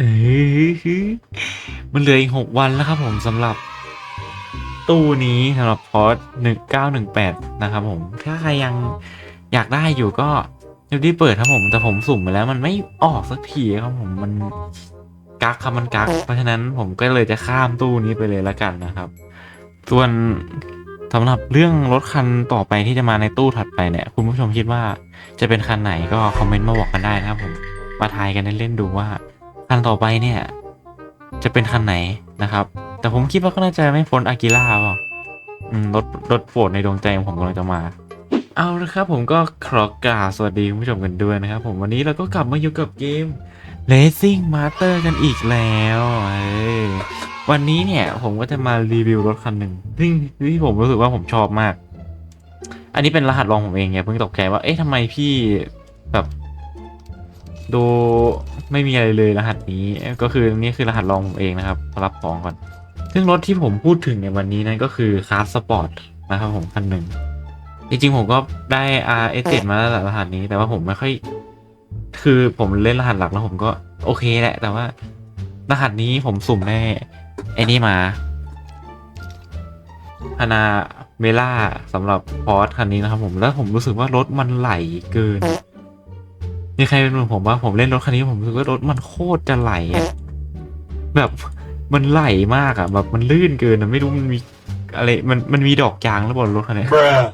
เอ้ยมันเหลืออีกหกวันแล้วครับผมสำหรับตู้นี้สำหรับพอร์ตหนึ่งเก้าหนึ่งแปดนะครับผมถ้าใครยังอยากได้อยู่ก็รีบเปิดครับผมแต่ผมสุ่มไปแล้ว มันไม่ออกสักทีครับผมมันกักครับมันกัก เพราะฉะนั้นผมก็เลยจะข้ามตู้นี้ไปเลยละกันนะครับ ส่วนสำหรับเรื่องรถคันต่อไปที่จะมาในตู้ถัดไปเนี่ย คุณผู้ชมคิดว่าจะเป็นคันไหนก็คอมเมนต์มาบอกกันได้นะครับผมมาทายกันเล่นๆดูว่า คันต่อไปเนี่ย จะเป็นคันไหนนะครับ แต่ผมคิดว่าก็น่าจะไม่พ้นอากิล่าเปล่าอืมรถรถโปรดในดวงใจของผมกำลังจะมา เอาละครับผมก็ขอกราบสวัสดีคุณผู้ชมกันด้วยนะครับ ผมวันนี้เราก็กลับมาอยู่กับเกม Racing Master กันอีกแล้วเอ้ยวันนี้เนี่ยผมก็จะมารีวิวรถคันหนึ่งซึ่งที่ผมรู้สึกว่าผมชอบมาก อันนี้เป็นรหัสรองผมเองอย่าเพิ่งตกใจว่าเอ๊ะทำไมพี่แบบ ดูไม่มีอะไรเลยรหัสนี้ก็คือนี่คือรหัสรองผมเองนะครับรับของก่อน ซึ่งรถที่ผมพูดถึงในวันนี้นั่นก็คือคาร์สปอร์ตนะครับผมคันหนึ่งจริงๆผมก็ได้ R S 7มาแล้วรหัสนี้ แต่ว่าผมไม่ค่อย คือผมเล่นรหัสหลักแล้วผมก็โอเคแหละ แต่ว่ารหัสนี้ผมสุ่มได้ไอ้นี่มาฮานาเมล่าสำหรับพอร์ตคันนี้นะครับผมแล้วผมรู้สึกว่ารถมันไหลเกิน มีใครเป็นเหมือนผมว่าผมเล่นรถคันนี้ผมรู้สึกว่ารถมันโคตรจะไหลอะแบบมันไหลมากอะแบบมันลื่นเกินอะไม่รู้มันมีอะไรมันมันมีดอกยางแล้วบนรถคันเนี้ย Bruh.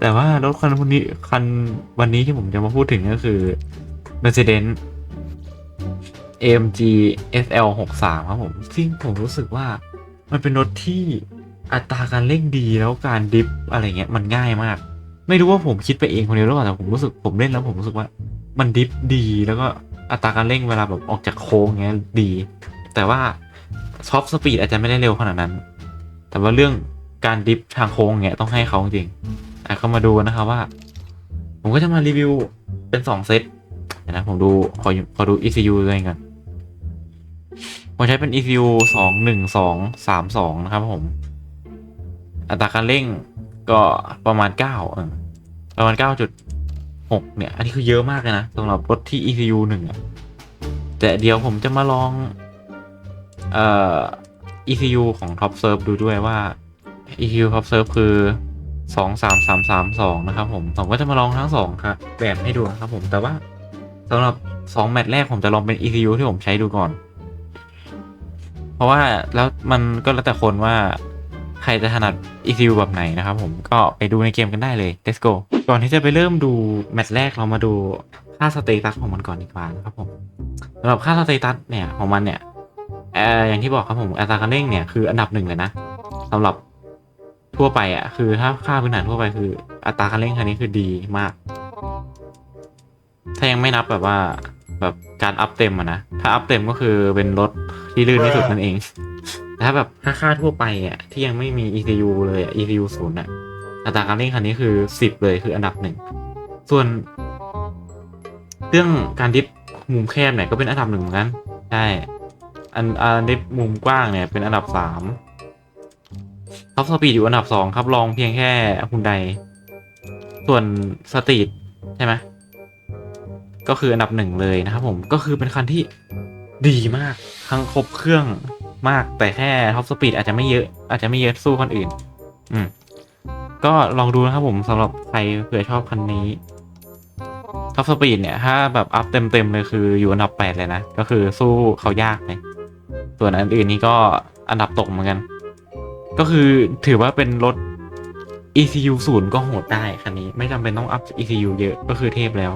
แต่ว่ารถคันวันนี้คันวันนี้ที่ผมจะมาพูดถึงก็คือ Mercedes AMG SL 6 3ครับผม ซึ่งผมรู้สึกว่ามันเป็นรถที่อัตราการเร่งดีแล้วการดริฟอะไรเงี้ยมันง่ายมาก ไม่รู้ว่าผมคิดไปเองคนเดียวหรือเปล่าแต่ผมรู้สึกผมเล่นแล้วผมรู้สึกว่า มันดริฟดีแล้วก็อัตราการเร่งเวลาแบบออกจากโค้งเงี้ยดี แต่ว่าท็อปสปีดอาจจะไม่ได้เร็วขนาดนั้น แต่ว่าเรื่องการดริฟทางโค้งเงี้ยต้องให้เขาจริงอะก็มาดูนะครับว่า ผมก็จะมารีวิวเป็นสองเซตนะผมดูขอขอดู ECU ตัวเองกันผมใช้เป็น ECU สองหนึ่งสองสามสองนะครับผม อัตราการเร่งก็ประมาณเก้าประมาณเก้าจุด หกเนี่ย อันนี้คือเยอะมากเลยนะสำหรับรถที่ ECU หนึ่งอะแต่เดี๋ยวผมจะมาลอง เอ่อ ECU ของ Top Serve ดูด้วยว่า ECU Top Serve คือสองสามสามสามสองนะครับผมผมก็จะมาลองทั้งสองครับแบบให้ดูนะครับผมแต่ว่าสำหรับสองแมตช์แรกผมจะลองเป็น ECU ที่ผมใช้ดูก่อน เพราะว่าแล้วมันก็แล้วแต่คนว่า ใครจะถนัด ECU แบบไหนนะครับผมก็ไปดูในเกมกันได้เลย let's go ก่อนที่จะไปเริ่มดูแมตช์แรกเรามาดูค่าสเตตัสของมันก่อนดีกว่านะครับผมสำหรับค่าสเตตัสเนี่ยของมันเนี่ยเอออย่างที่บอกครับผมอัตราการเร่งเนี่ยคืออันดับหนึ่งเลยนะสำหรับทั่วไปอะคือถ้าค่าพื้นฐานทั่วไปคือ อัตราการเร่งคันนี้คือดีมาก ถ้ายังไม่นับแบบว่าแบบการอัพเต็มอะนะ ถ้าอัพเต็มก็คือเป็นรถที่ลื่นที่สุดนั่นเอง ถ้าแบบถ้าค่าทั่วไปอะที่ยังไม่มี ECU เลยอะ ECU ศูนย์อะอัตราการเร่งคันนี้คือสิบเลยคืออันดับหนึ่งส่วนเรื่องการดิฟมุมแคบเนี่ยก็เป็นอันดับหนึ่งเหมือนกันใช่อันอันดิฟมุมกว้างเนี่ยเป็นอันดับสามท็อปสปีดอยู่อันดับสองครับรองเพียงแค่ฮุนไดส่วนสตรีทใช่ไหมก็คืออันดับหนึ่งเลยนะครับผมก็คือเป็นคันที่ดีมากทั้งครบเครื่อง มาก แต่แค่ท็อปสปีดอาจจะไม่เยอะอาจจะไม่เยอะสู้คนอื่น อืมก็ลองดูนะครับผมสำหรับใครเผื่อชอบคันนี้ท็อปสปีดเนี่ย ถ้าแบบอัพเต็มๆเลยคืออยู่อันดับแปดเลยนะ ก็คือสู้เขายากเลยส่วนอันอื่นนี้ก็อันดับตกเหมือนกัน ก็คือถือว่าเป็นรถ ECU ศูนย์ก็โหดได้คันนี้ ไม่จำเป็นต้องอัพ ECU เยอะก็คือเทพแล้ว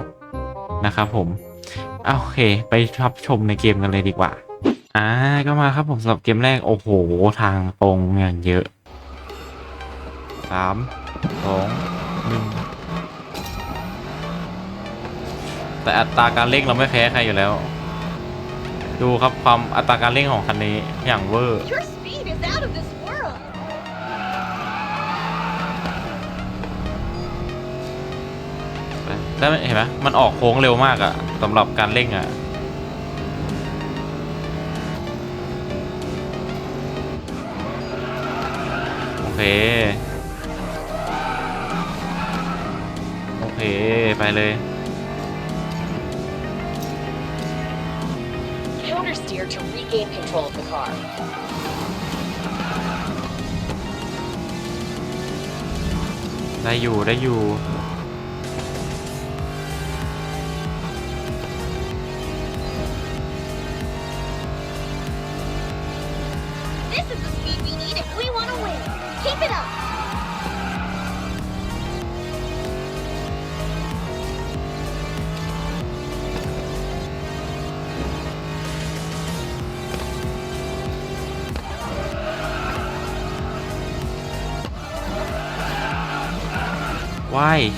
นะครับผม โอเค ไปรับชมในเกมกันเลยดีกว่า อ่าก็มาครับผมสำหรับเกมแรก โอ้โห ทางตรงอย่างเยอะสามสองหนึ่งแต่อัตราการเร่งเราไม่แพ้ใครอยู่แล้ว ดูครับความอัตราการเร่งของคันนี้อย่างเวอร์ Your speed is out of this world. แล้วเห็นไหมมันออกโค้งเร็วมากอะสำหรับการเร่งอะ เค โอเค ไปเลย Counter steer gear to regain control of the car. ได้อยู่ได้อยู่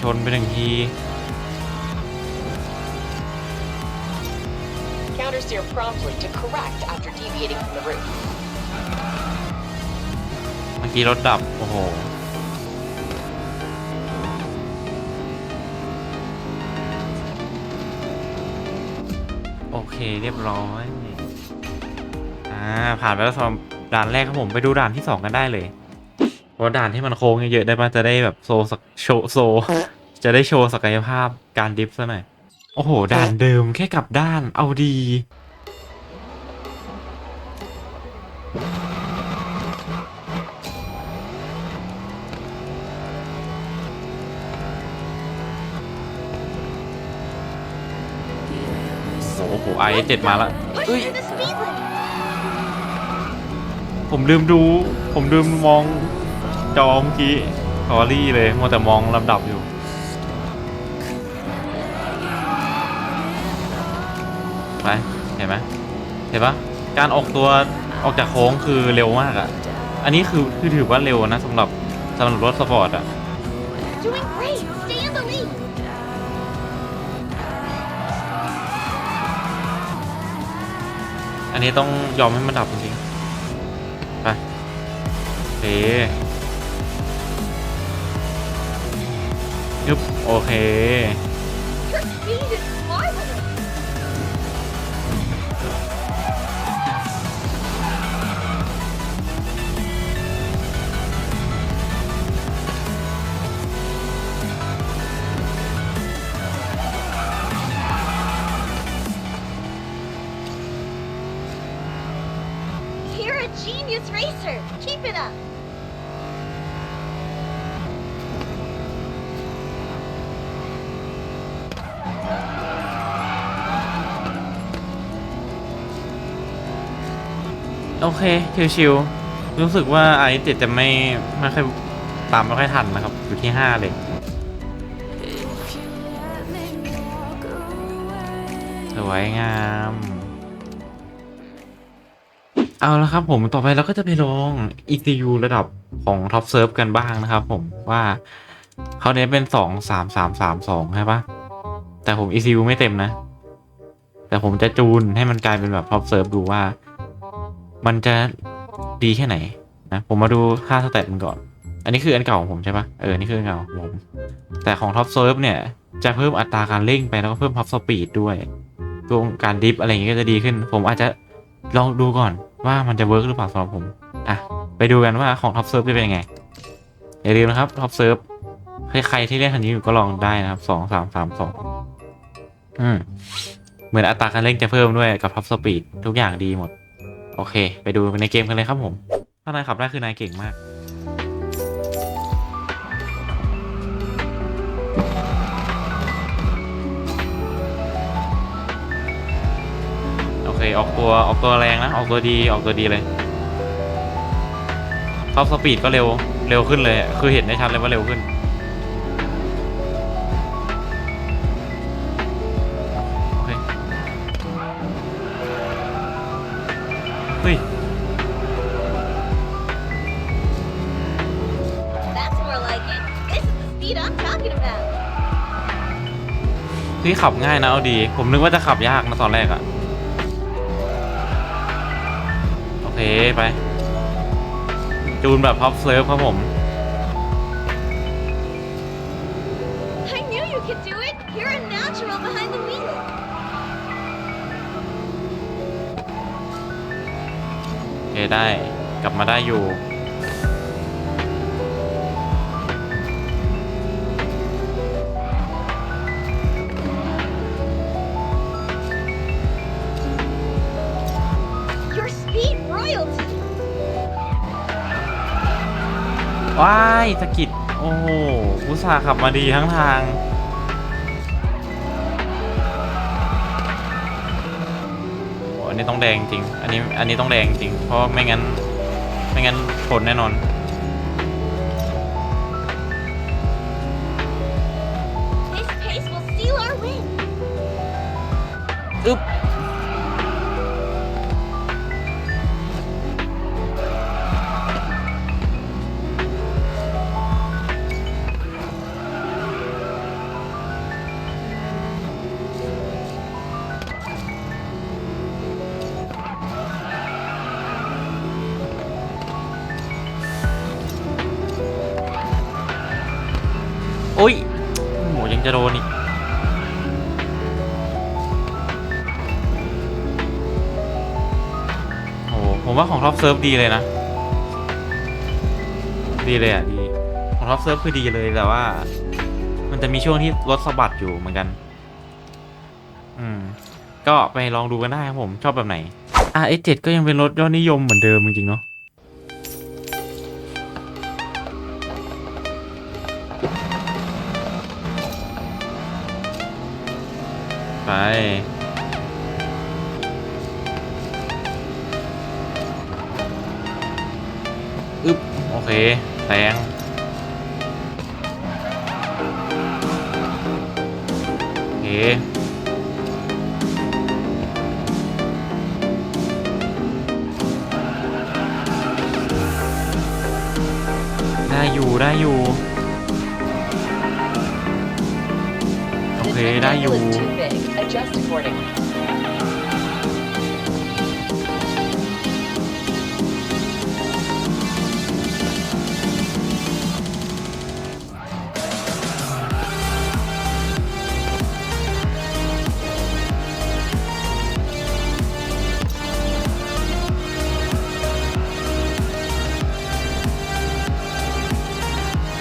ชนไปหนึ่งที Counter steer promptly to correct after deviating from the route. เมื่อกี้รถดับ โอ้โห โอเคเรียบร้อย อ่า ผ่านไปแล้วสำหรับด่านแรกครับผม ไปดูด่านที่สองกันได้เลยเพราะ ว่าด่านที่มันโค้งเยอะๆได้มาจะได้แบบโซสักโชว์โซ จะได้โชว์ศักยภาพการดิฟซะหน่อย โอ้โห ด่านเดิมแค่กลับด้านเอาดี โอ้โหไอเจ็ดมาละ Push through the speed limit. ผมลืมดู ผมลืมมอง จอเมื่อกี้สอรี่เลยมัวแต่มองลำดับอยู่ ไป เห็นไหมเห็นปะการออกตัวออกจากโค้งคือเร็วมากอะ่ะ อันนี้คือคือถือว่าเร็วนะสำหรับสำหรับรถสปอร์ตอะ่ะอันนี้ต้องยอมให้มันดับจริงๆ ไปโอ โอเค โอเค ชิวๆรู้สึกว่าไอเจ็ดจะไม่ไม่ค่อยตามไม่ค่อยทันนะครับ อยู่ที่ห้าเลยสวยงาม เอาละครับผมต่อไปเราก็จะไปลอง ECU ระดับของ Top Serve กันบ้างนะครับผมว่าเขาเน้นเป็นสองสามสามสามสองใช่ปะแต่ผม ECU ไม่เต็มนะ แต่ผมจะจูนให้มันกลายเป็นแบบ Top Serve ดูว่า มันจะดีแค่ไหนนะผมมาดูค่าสเตตมันก่อน อันนี้คืออันเก่าของผมใช่ปะเออ นี่คืออันเก่าของผม แต่ของ Top Serve เนี่ย จะเพิ่มอัตราการเร่งไปแล้วก็เพิ่ม Top Speed ด้วยตัวการดิฟอะไรอย่างเงี้ยก็จะดีขึ้น ผมอาจจะลองดูก่อนว่ามันจะเวิร์กหรือเปล่าสำหรับผม อะ ไปดูกันว่าของ Top Serve จะเป็นยังไง อย่าลืมนะครับ Top Serve ใครๆที่เล่นคันนี้อยู่ก็ลองได้นะครับสองสามสามสองอืมเหมือนอัตราการเร่งจะเพิ่มด้วยกับ Top Speed ทุกอย่างดีหมด โอเค ไปดูในเกมกันเลยครับผม ถ้านายขับได้คือนายเก่งมากโอเคออกตัวออกตัวแรงนะ ออกตัวดีออกตัวดีเลยท็อปสปีดก็เร็วเร็วขึ้นเลย คือเห็นได้ชัดเลยว่าเร็วขึ้น เฮ้ย That's more like it. This is the speed I'm talking about. ที่ขับง่ายนะเอาดี ผมนึกว่าจะขับยากนะตอนแรกอะโอเค ไป จูนแบบพับเซิร์ฟครับผม ได้กลับมาได้อยู่ ว้ายสะกิด โอ้โหผู้สาขับมาดีทั้งทาง นนี้ต้องแดงจริง อันนี้อันนี้ต้องแดงจริง เพราะไม่งั้น ไม่งั้นชนแน่นอน This pace will seal our win. อึ๊บ ยังจะโดนอีกโอ้โหผมว่าของท็อปเซิร์ฟดีเลยนะ ดีเลยอะดี ของท็อปเซิร์ฟคือดีเลยแต่ว่า มันจะมีช่วงที่รถสะบัดอยู่เหมือนกัน อืม ก็ไปลองดูกันได้ครับผมชอบแบบไหน RS7 ก็ยังเป็นรถยอดนิยมเหมือนเดิมจริงๆเนาะ ไปอึ๊บโอเคแรงโอเคได้อยู่ได้อยู่ ได้อยู่ angle is too big. Adjust accordingly.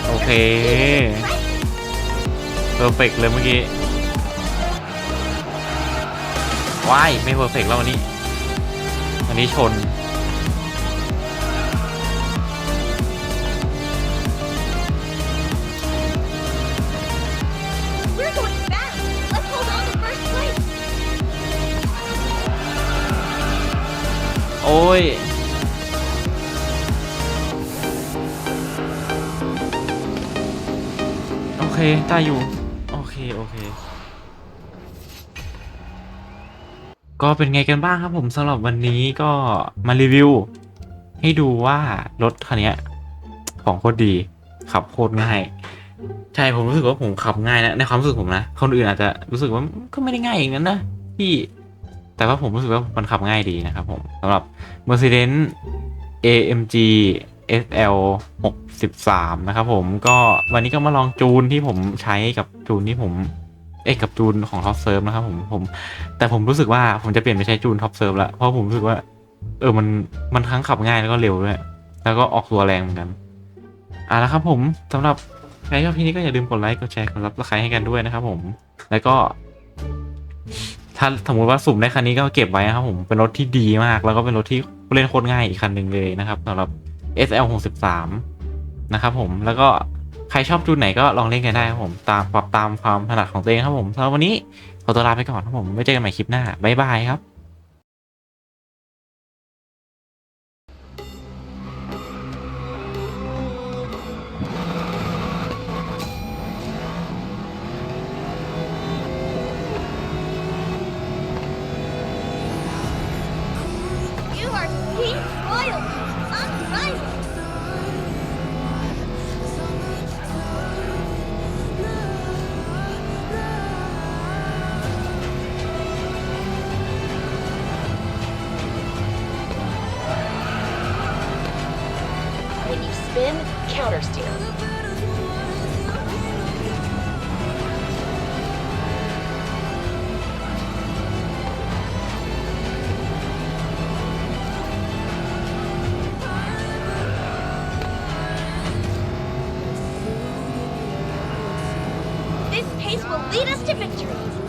โอเคเพอร์เฟกเลยเมื่อกี้ ว้ายไม่เพอร์เฟกแล้ววันนี้ วันนี้ชน We're going fast. Let's hold on to first place. โอ้ยโอเคได้อยู่ ก็เป็นไงกันบ้างครับผมสำหรับวันนี้ก็มารีวิว ให้ดูว่ารถคันนี้ของโคตรดี ขับโคตรง่าย ใช่ผมรู้สึกว่าผมขับง่ายนะในความรู้สึกผมนะคนอื่นอาจจะรู้สึกว่าก็ไม่ได้ง่ายอย่างนั้นนะพี่แต่ว่าผมรู้สึกว่ามันขับง่ายดีนะครับผมสำหรับ Mercedes AMG SL 63 นะครับผมก็วันนี้ก็มาลองจูนที่ผมใช้กับจูนที่ผม เอ้กับจูนของ Top Serve นะครับผมผม แต่ผมรู้สึกว่าผมจะเปลี่ยนไปใช้จูน Top Serve แล้วเพราะผมรู้สึกว่า เออมันมันทั้งขับง่ายแล้วก็เร็วด้วย แล้วก็ออกตัวแรงเหมือนกันอะแล้วครับผมสำหรับใครชอบที่นี้ก็อย่าลืมกดไลค์กดแชร์กดรับสไครต์ให้กันด้วยนะครับผม แล้วก็ ถ้าสมมติว่าสุ่มได้คันนี้ก็เก็บไว้นะครับผมเป็นรถที่ดีมาก แล้วก็เป็นรถที่เล่นโคตรง่ายอีกคันหนึ่งเลยนะครับสำหรับ SL 63นะครับผมแล้วก็ ใครชอบจูนไหนก็ลองเล่นกันได้ครับผมตามปรับตามความถนัดของตัวเองครับผมสำหรับวันนี้ขอตัวลาไปก่อนครับผมไว้เจอกันใหม่คลิปหน้าบ๊ายบายครับ pace will lead us to victory.